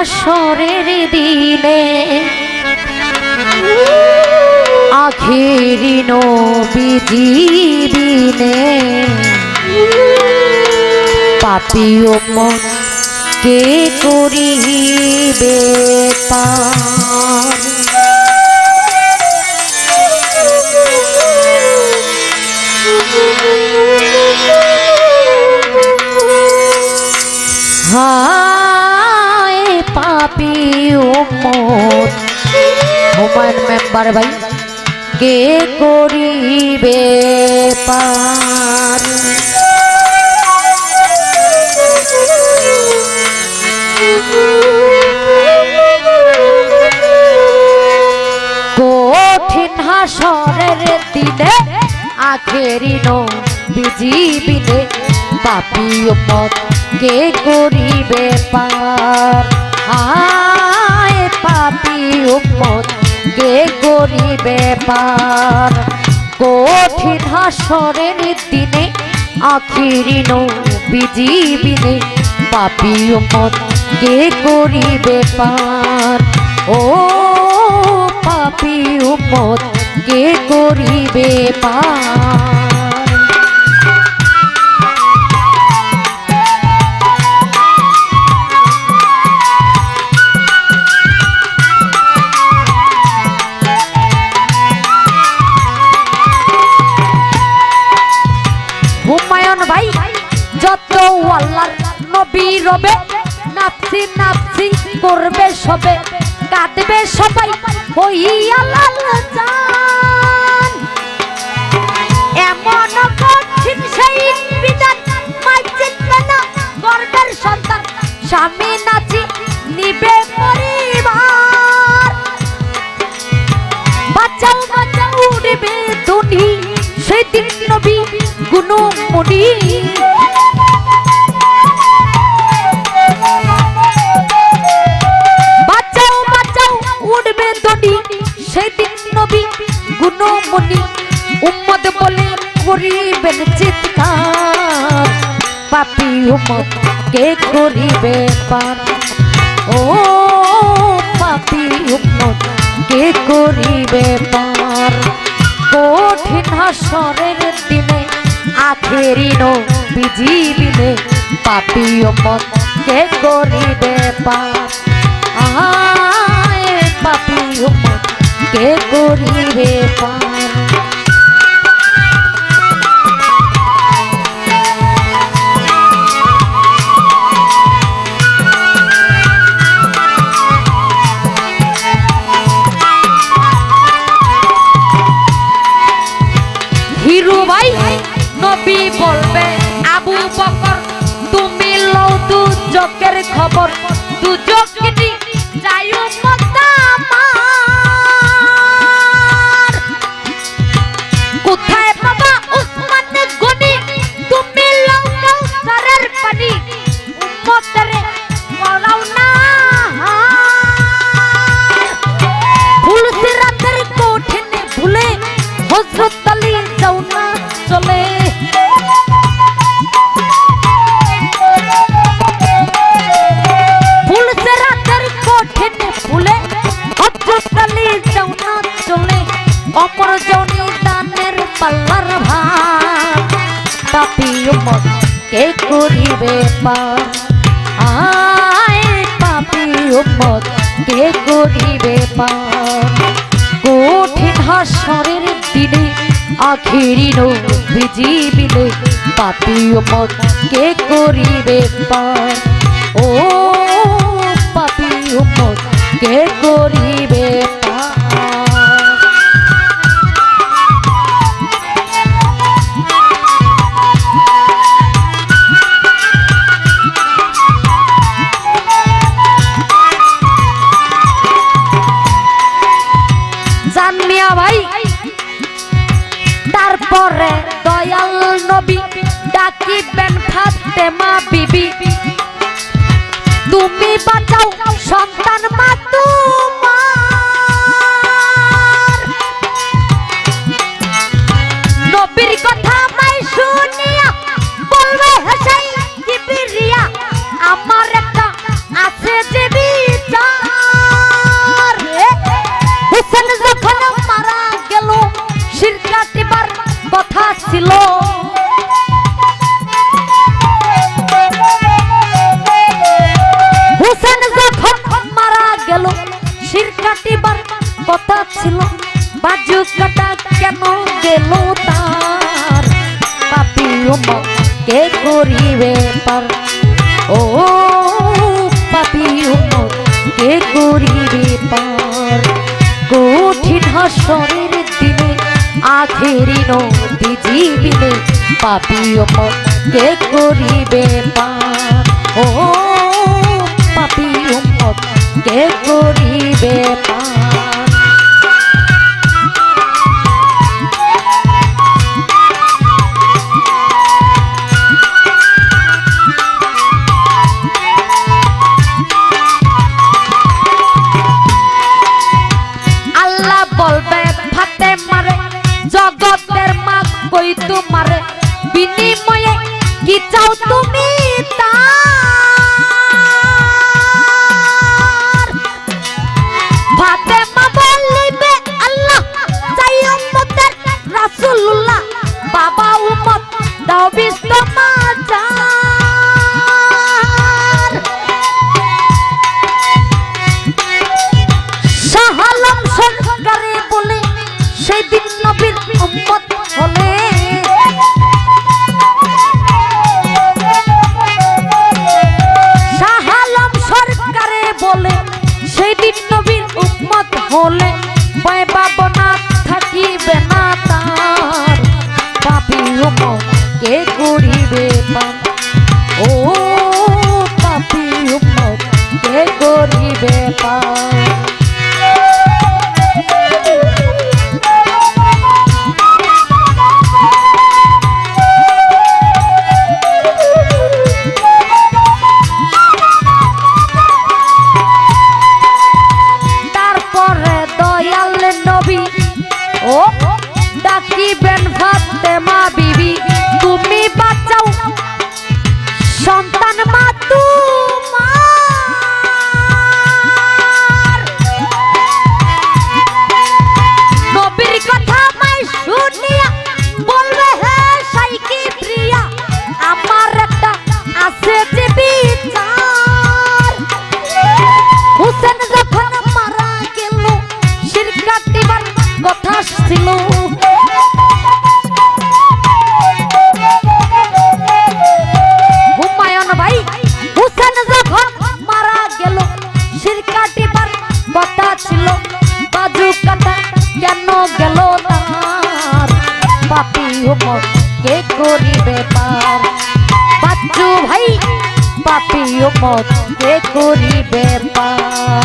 হাসরের দিনে আখেরি নবীজি বিনে পাপি মন কে করিবে পার হায় পাপি উম্মত। হুমায়ুন মেম্বার ভাই, কে করিবে পার কঠিন হাসরের দিনে আখেরি বিজিবিনে পাপি উম্মত, কে করিবে পার আয় পাপি উম্মত কে করিবে পার? কঠিন হাসরের দিনে আখিরি বিজিবিনে পাপি উম্মত কে করিবে পার? ও পাপি উম্মত কে করিবে পার? রবে নাপসি নাপসি করবে সবে। কাঁদবে সবাই। হইয়া লাল জান। এমন কঠিন সেই বিধান মাই চিনবে না গর্বের সন্তান। স্বামী নাচি, নিবে পরিবার। বাঁচাও বাঁচাও উড়বে ধনী সেদিন নবী গুণমণি। বাঁচাও সেদিন নবী গুণমণি উম্মদ বলে করিবেন চিৎকার। পাপি উম্মদ কে করিবে পার ও পাপি উম্মত কে করিবে পার কঠিন হাসরের দিনে আখেরি নো বিজিবিনে পাপি উম্মত কে করিবে পার আয় পাপি উম্মত কে করিবে পার হিরু ভাই নবী বলবে আবু বকর তুমি লও দু জকের খবর। অমর জনি দানের পাল্লার ভার। পাপি উম্মত কে করিবে পার? আয় পাপি উম্মত কে করিবে পার? কঠিন হাসরের দিনে আখেরি বিজিবিলে পাপি উম্মত কে করিবে পার? ও পাপি উম্মত কে করিবে নবী ডাকিবেন ফাতেমা বিবি তুমি বাঁচাও সন্তান মা তোমার ও পাপি কে করিবে পার? কঠিন হাসরের দিনে, আখেরি নদী কে করিবে পার? ও পাপি কে করিবে রাসূলুল্লাহ, বাবা উম্মত, দাও বিস্ত মাজার। শাহালাম সরকারে বলে, সেদিন নবীর উম্মত হলে। শাহালাম সরকারে বলে, সেদিন নবীর উম্মত হলে। না তার পাপি কে করিবে পাপ ও পাপি কে করিবে পাপ কথা ছিল হুমায়ুন ভাই, হুসেন যখন মারা গেল শিরকাটিবার কথা ছিল। বাজু কাটা কেন গেল তার পাপি হুমত কে করিবে পার বাচ্চু ভাই পাপি হুমত কে করিবে পার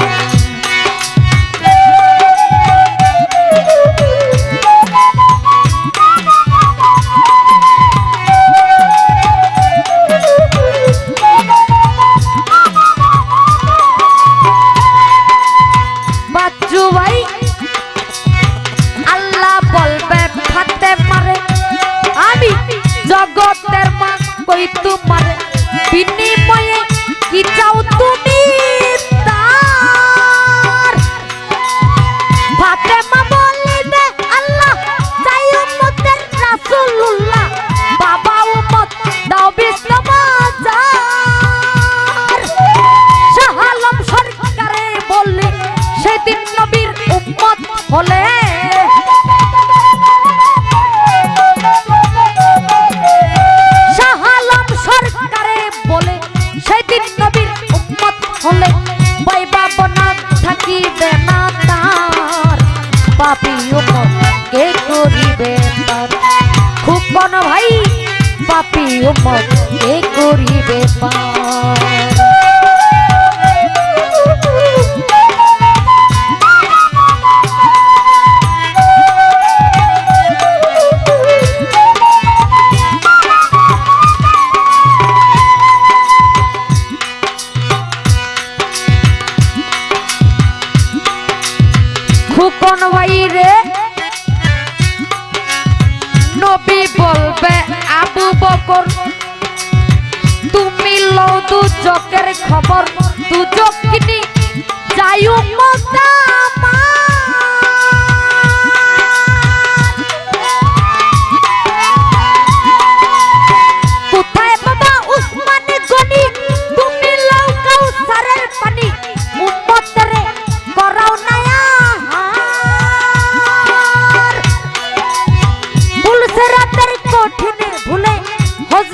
উম্মত কে করিবে পার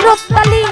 ফুলসে